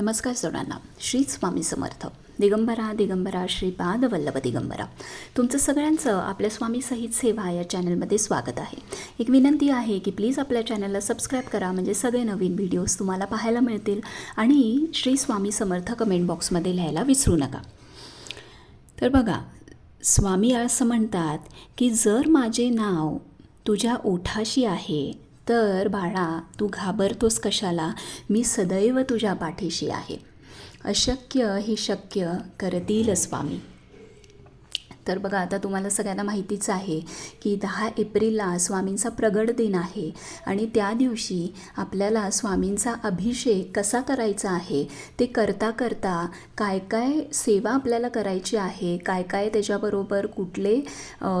नमस्कार सोडांना श्री स्वामी समर्थ. दिगंबरा दिगंबरा श्रीपाद वल्लभ दिगंबरा. तुमचं सगळ्यांचं आपल्या स्वामी सहित सेवा या चॅनलमध्ये स्वागत आहे. एक विनंती आहे की प्लीज आपल्या चॅनलला सबस्क्राईब करा म्हणजे सगळे नवीन व्हिडिओज तुम्हाला पाहायला मिळतील आणि श्री स्वामी समर्थ कमेंट बॉक्समध्ये लिहायला विसरू नका. तर बघा स्वामी असं म्हणतात की जर माझे नाव तुझ्या ओठाशी आहे तर बाळा तू घाबरतोस कशाला? मी सदैव तुझ्या पाठीशी आहे. अशक्य हे शक्य करतील स्वामी. तर बघा आता तुम्हाला सगळ्यांना माहितीच आहे की दहा एप्रिलला स्वामींचा प्रगट दिन आहे आणि त्या दिवशी आपल्याला स्वामींचा अभिषेक कसा करायचा आहे ते करता करता काय काय सेवा आपल्याला करायची आहे काय काय त्याच्याबरोबर कुठले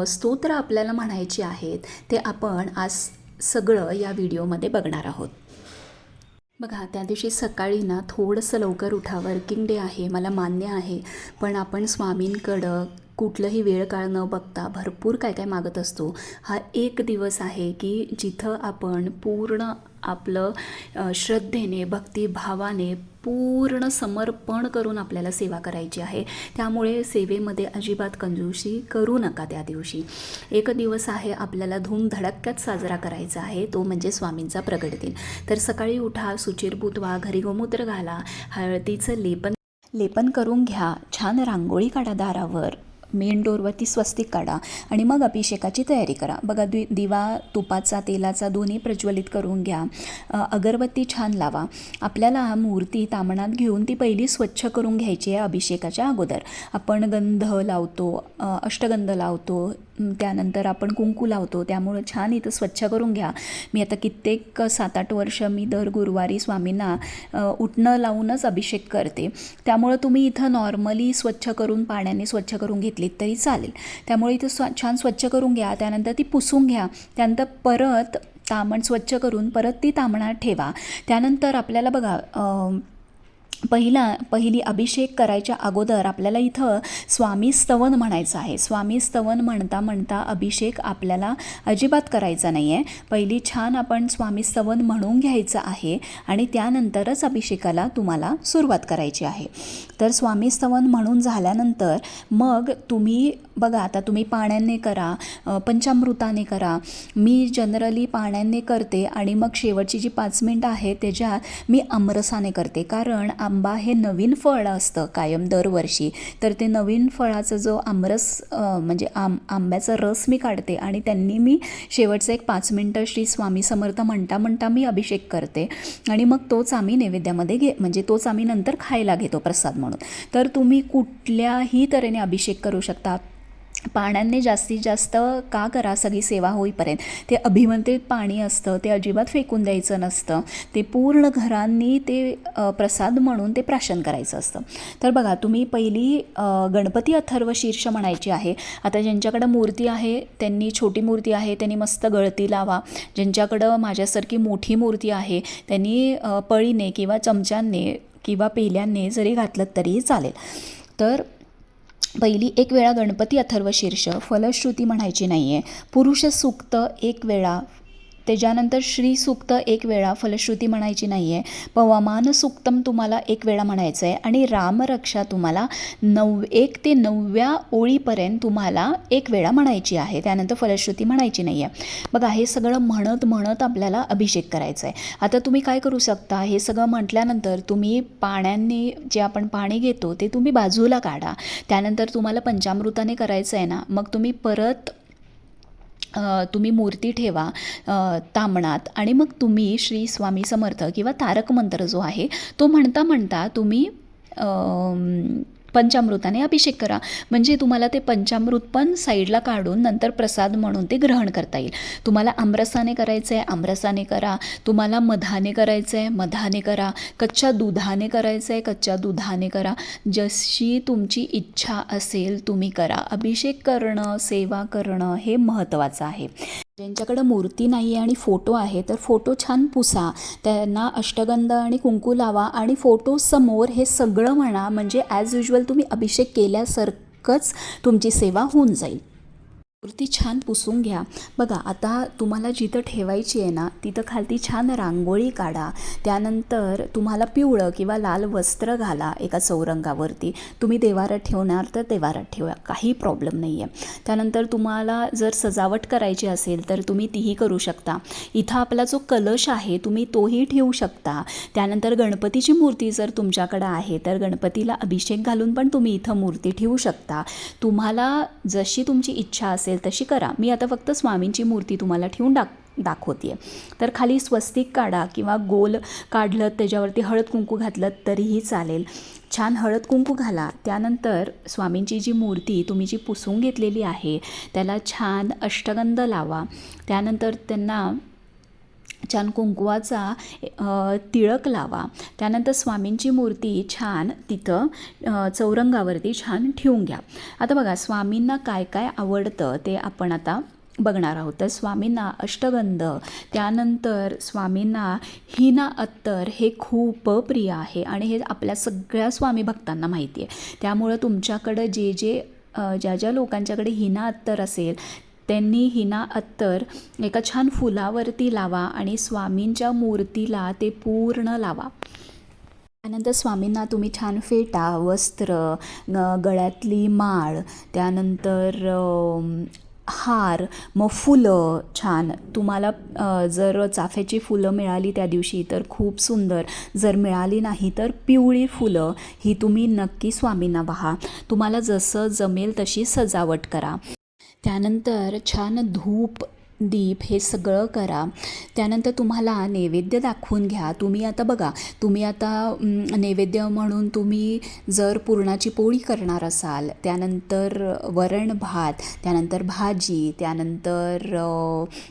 स्तोत्र आपल्याला म्हणायचे आहेत ते आपण आज सगळं या व्हिडिओमध्ये बघणार आहोत. बघा त्या दिवशी सकाळी ना थोडंसं लवकर उठा वर्किंग डे आहे मला मान्य आहे. पण आपण स्वामींकडं कुठलंही वेळ काळ न बघता भरपूर काय काय मागत असतो. हा एक दिवस आहे की जिथं आपण पूर्ण आपलं श्रद्धेने भक्तिभावाने पूर्ण समर्पण करून आपल्याला सेवा करायची आहे. त्यामुळे सेवेमध्ये अजिबात कंजूशी करू नका त्या दिवशी. एक दिवस आहे आपल्याला धूमधडक्यात साजरा करायचा आहे तो म्हणजे स्वामींचा प्रगट दिन. तर सकाळी उठा सुचिरभूत व्हा घरी गोमूत्र घाला हळदीचं लेपन लेपन करून घ्या छान रांगोळी काढा दारावर. मेन डोरवरती स्वस्तिक काढा आणि मग अभिषेकाची तयारी करा. बघा द्वि दिवा तुपाचा तेलाचा दोन्ही प्रज्वलित करून घ्या. अगरबत्ती छान लावा. आपल्याला मूर्ती तामणात घेऊन ती पहिली स्वच्छ करून घ्यायची आहे अभिषेकाच्या अगोदर. आपण गंध लावतो अष्टगंध लावतो त्यानंतर आपण कुंकू लावतो. त्यामुळं छान इथं स्वच्छ करून घ्या. मी आता कित्येक सात आठ वर्ष मी दर गुरुवारी स्वामींना उठणं लावूनच अभिषेक करते. त्यामुळं तुम्ही इथं नॉर्मली स्वच्छ करून पाण्याने स्वच्छ करून घेतलीत तरी चालेल. त्यामुळे इथं स्व छान स्वच्छ करून घ्या. त्यानंतर ती पुसून घ्या. त्यानंतर परत तामण स्वच्छ करून परत ती तामणात ठेवा. त्यानंतर आपल्याला बघा पहिला पहिली अभिषेक करायच्या अगोदर आपल्याला इथं स्वामी स्तवन म्हणायचं आहे. स्वामी स्तवन म्हणता म्हणता अभिषेक आपल्याला अजिबात करायचा नाही आहे पहिली छान आपण स्वामी स्तवन म्हणून घ्यायचं आहे आणि त्यानंतरच अभिषेकाला तुम्हाला सुरुवात करायची आहे. तर स्वामी स्तवन म्हणून झाल्यानंतर मग तुम्ही बघा आता तुम्ही पाण्याने करा पंचामृताने करा. मी जनरली पाण्याने करते आणि मग शेवटची जी पाच मिनटं आहे त्याच्यात मी आमरसाने करते. कारण आंबा हे नवीन फळ असतं कायम दरवर्षी. तर ते नवीन फळाचा जो आमरस म्हणजे आम आंब्याचा रस मी काढते आणि त्यांनी मी शेवटचं एक पाच मिनटं श्री स्वामी समर्थ म्हणता म्हणता मी अभिषेक करते. आणि मग तोच आम्ही नैवेद्यामध्ये घे म्हणजे तोच आम्ही नंतर खायला घेतो प्रसाद म्हणून. तर तुम्ही कुठल्याही तऱ्हेने अभिषेक करू शकता. पाण्याने जास्तीत जास्त का करा सगळी सेवा होईपर्यंत? ते अभिमंत्रित पाणी असतं ते अजिबात फेकून द्यायचं नसतं ते पूर्ण घरांनी ते प्रसाद म्हणून ते प्राशन करायचं असतं. तर बघा तुम्ही पहिली गणपती अथर्व शीर्ष म्हणायची आहे. आता ज्यांच्याकडं मूर्ती आहे त्यांनी छोटी मूर्ती आहे त्यांनी मस्त गळती लावा. ज्यांच्याकडं माझ्यासारखी मोठी मूर्ती आहे त्यांनी पळीने किंवा चमच्यांने किंवा पेल्याने जरी घातलं तरीही चालेल. तर पहिली एक वेळा गणपती अथर्व शीर्ष फलश्रुती म्हणायची नाही आहे पुरुष सूक्त एक वेळा त्याच्यानंतर श्री सूक्त एक वेळा फलश्रुती म्हणायची नाही आहे पवमान सूक्तम तुम्हाला एक वेळा म्हणायचं आहे आणि रामरक्षा तुम्हाला नऊ एक ते नवव्या ओळीपर्यंत तुम्हाला एक वेळा म्हणायची आहे. त्यानंतर फलश्रुती म्हणायची नाही आहे बघा हे सगळं म्हणत म्हणत आपल्याला अभिषेक करायचा आहे आता तुम्ही काय करू शकता? हे सगळं म्हटल्यानंतर तुम्ही पाण्याने जे आपण पाणी घेतो ते तुम्ही बाजूला काढा. त्यानंतर तुम्हाला पंचामृताने करायचं आहे ना मग तुम्ही परत तुम्ही मूर्ती ठेवा तांबणात तामणात आणि मग तुम्ही श्री स्वामी समर्थ किंवा तारक मंत्र जो आहे तो म्हणता म्हणता तुम्ही पंचामृताने अभिषेक करा. म्हणजे तुम्हाला ते पंचामृत पण साईडला काढून नंतर प्रसाद म्हणून ते ग्रहण करता येईल. तुम्हाला आमरसाने करायचं आहे आमरसाने करा. तुम्हाला मधाने करायचं आहे मधाने करा. कच्च्या दुधाने करायचं आहे कच्च्या दुधाने करा. जशी तुमची इच्छा असेल तुम्ही करा. अभिषेक करणं सेवा करणं हे महत्त्वाचं आहे. ज्यांच्याकडं मूर्ती नाही आहे आणि फोटो आहे तर फोटो छान पुसा. त्यांना अष्टगंध आणि कुंकू लावा आणि फोटो समोर हे सगळं म्हणा म्हणजे ॲज युजल तुम्ही अभिषेक केल्यासारखंच तुमची सेवा होऊन जाईल. मूर्ती छान पुसून घ्या. बघा आता तुम्हाला जिथं ठेवायची आहे ना तिथं खालती छान रांगोळी काढा. त्यानंतर तुम्हाला पिवळं किंवा लाल वस्त्र घाला एका चौरंगावरती. तुम्ही देवारात ठेवणार तर देवारात ठेवा काही प्रॉब्लेम नाही आहे त्यानंतर तुम्हाला जर सजावट करायची असेल तर तुम्ही तीही करू शकता. इथं आपला जो कलश आहे तुम्ही तोही ठेवू शकता. त्यानंतर गणपतीची मूर्ती जर तुमच्याकडं आहे तर गणपतीला अभिषेक घालून पण तुम्ही इथं मूर्ती ठेवू शकता. तुम्हाला जशी तुमची इच्छा असेल तशी करा. मी आता फक्त स्वामींची मूर्ती तुम्हाला ठेवून दाख दाखवते तर खाली स्वस्तिक काढा किंवा गोल काढलं त्याच्यावरती हळद कुंकू घातलं तरीही चालेल. छान हळद कुंकू घाला. त्यानंतर स्वामींची जी मूर्ती तुम्ही जी पुसून घेतलेली आहे त्याला छान अष्टगंध लावा. त्यानंतर त्यांना छान कुंकवाचा तिळक लावा. त्यानंतर स्वामींची मूर्ती छान तिथं चौरंगावरती छान ठेवून घ्या. आता बघा स्वामींना काय काय आवडतं ते आपण आता बघणार आहोत. तर स्वामींना अष्टगंध त्यानंतर स्वामींना हिना अत्तर हे खूप प्रिय आहे आणि हे आपल्या सगळ्या स्वामी भक्तांना माहिती आहे. त्यामुळं तुमच्याकडं जे जे ज्या ज्या लोकांच्याकडे हिना अत्तर असेल त्यांनी हिना अत्तर एका छान फुलावरती लावा आणि स्वामींच्या मूर्तीला ते पूर्ण लावा. त्यानंतर स्वामींना तुम्ही छान फेटा वस्त्र गळ्यातली माळ त्यानंतर हार मग फुलं छान. तुम्हाला जर चाफ्याची फुलं मिळाली त्या दिवशी तर खूप सुंदर. जर मिळाली नाही तर पिवळी फुलं ही तुम्ही नक्की स्वामींना वाहा तुम्हाला जसं जमेल तशी सजावट करा. त्यानंतर छान धूप दीप हे सगळं करा. त्यानंतर तुम्हाला नैवेद्य दाखवून घ्या. तुम्ही आता बघा तुम्ही आता नैवेद्य म्हणून तुम्ही जर पुरणाची पोळी करणार असाल त्यानंतर वरण भात त्यानंतर भाजी त्यानंतर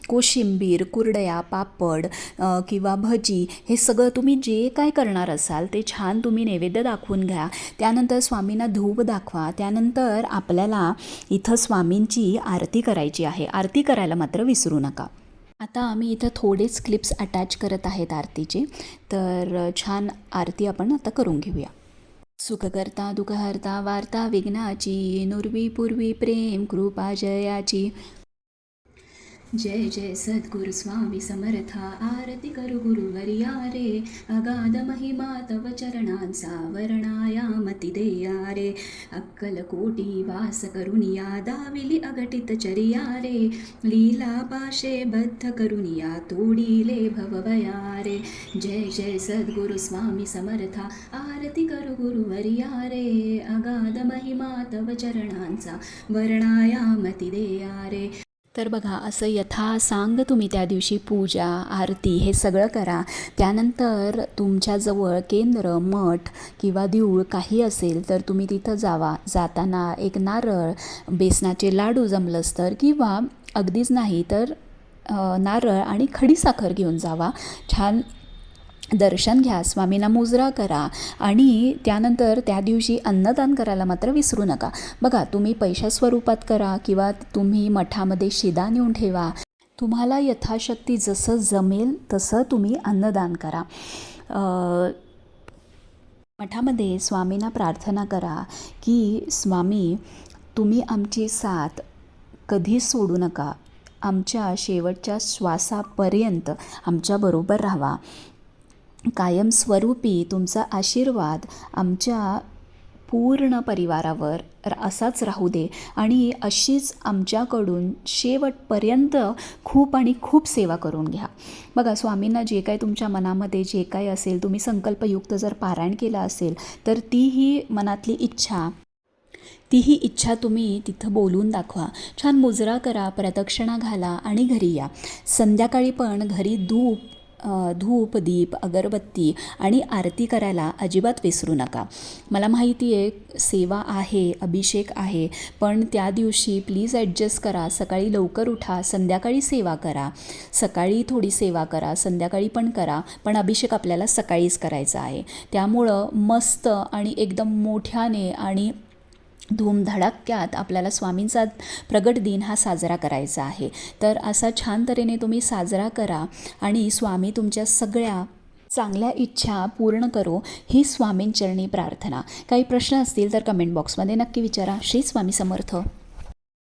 कोशिंबीर कुरडया पापड किंवा भजी हे सगळं तुम्ही जे काय करणार असाल ते छान तुम्ही नैवेद्य दाखवून घ्या. त्यानंतर स्वामींना धूप दाखवा. त्यानंतर आपल्याला इथं स्वामींची आरती करायची आहे. आरती करायला मात्र विसरू नका. आता आम्ही इथं थोडेच क्लिप्स अटॅच करत आहेत आरतीचे. तर छान आरती आपण आता करून घेऊया. सुखकर्ता दुखहर्ता वार्ता विघ्नाची नुर्वी पूर्वी प्रेम कृपा जयाची जय जय सद्गुरु स्वामी समर्था आरती करू गुरुवर्या रे अगाध महिमा तव चरणांचा वर्णायामती देया रे अक्कलकोटी वास करुनिया दाविली अगटित चरिया रे लीला पाशे बद्ध करुनिया तोडीले भवभया रे जय जय सद्गुरु स्वामी समर्था आरती करू गुरुवर्या रे अगाध महिमा तव चरणांचा वर्णायामती देया रे तर बघा असं यथासांग तुम्ही त्या दिवशी पूजा आरती हे सगळं करा. त्यानंतर तुमच्याजवळ केंद्र मठ किंवा देऊळ काही असेल तर तुम्ही तिथं जावा. जाताना एक नारळ बेसनाचे लाडू जमलंच तर किंवा अगदीच नाही तर नारळ आणि खडीसाखर घेऊन जावा. छान दर्शन घ्या स्वामींना मुजरा करा आणि त्यानंतर त्या दिवशी अन्नदान करायला मात्र विसरू नका. बघा तुम्ही पैशा स्वरूपात करा किंवा तुम्ही मठामध्ये शिदा नेऊन ठेवा. तुम्हाला यथाशक्ती जसं जमेल तसं तुम्ही अन्नदान करा. मठामध्ये स्वामींना प्रार्थना करा की स्वामी तुम्ही आमची साथ कधीच सोडू नका. आमच्या शेवटच्या श्वासापर्यंत आमच्याबरोबर राहावा. कायमस्वरूपी तुमचा आशीर्वाद आमच्या पूर्ण परिवारावर असाच राहू दे. आणि अशीच आमच्याकडून शेवटपर्यंत खूप आणि खूप सेवा करून घ्या. बघा स्वामींना जे काय तुमच्या मनामध्ये जे काय असेल तुम्ही संकल्पयुक्त जर पारायण केलं असेल तर तीही मनातली इच्छा तीही इच्छा तुम्ही तिथं बोलून दाखवा. छान मुजरा करा प्रदक्षिणा घाला आणि घरी या. संध्याकाळी पण घरी धूप धूप दीप अगरबत्ती आणि आरती करायला अजिबात विसरू नका. मला माहिती आहे सेवा आहे अभिषेक आहे पण त्या दिवशी प्लीज ॲडजस्ट करा. सकाळी लवकर उठा संध्याकाळी सेवा करा. सकाळी थोडी सेवा करा संध्याकाळी पण करा पण अभिषेक आपल्याला सकाळीच करायचा आहे. त्यामुळं मस्त आणि एकदम मोठ्याने आणि धूमधडाक्यात आपल्याला स्वामींचा प्रगट दिन हा साजरा करायचा आहे. तर असा छान तऱ्हेने तुम्ही साजरा करा आणि स्वामी तुमच्या सगळ्या चांगल्या इच्छा पूर्ण करो ही स्वामींचरणी प्रार्थना. काही प्रश्न असतील तर कमेंट बॉक्समध्ये नक्की विचारा. श्री स्वामी समर्थ.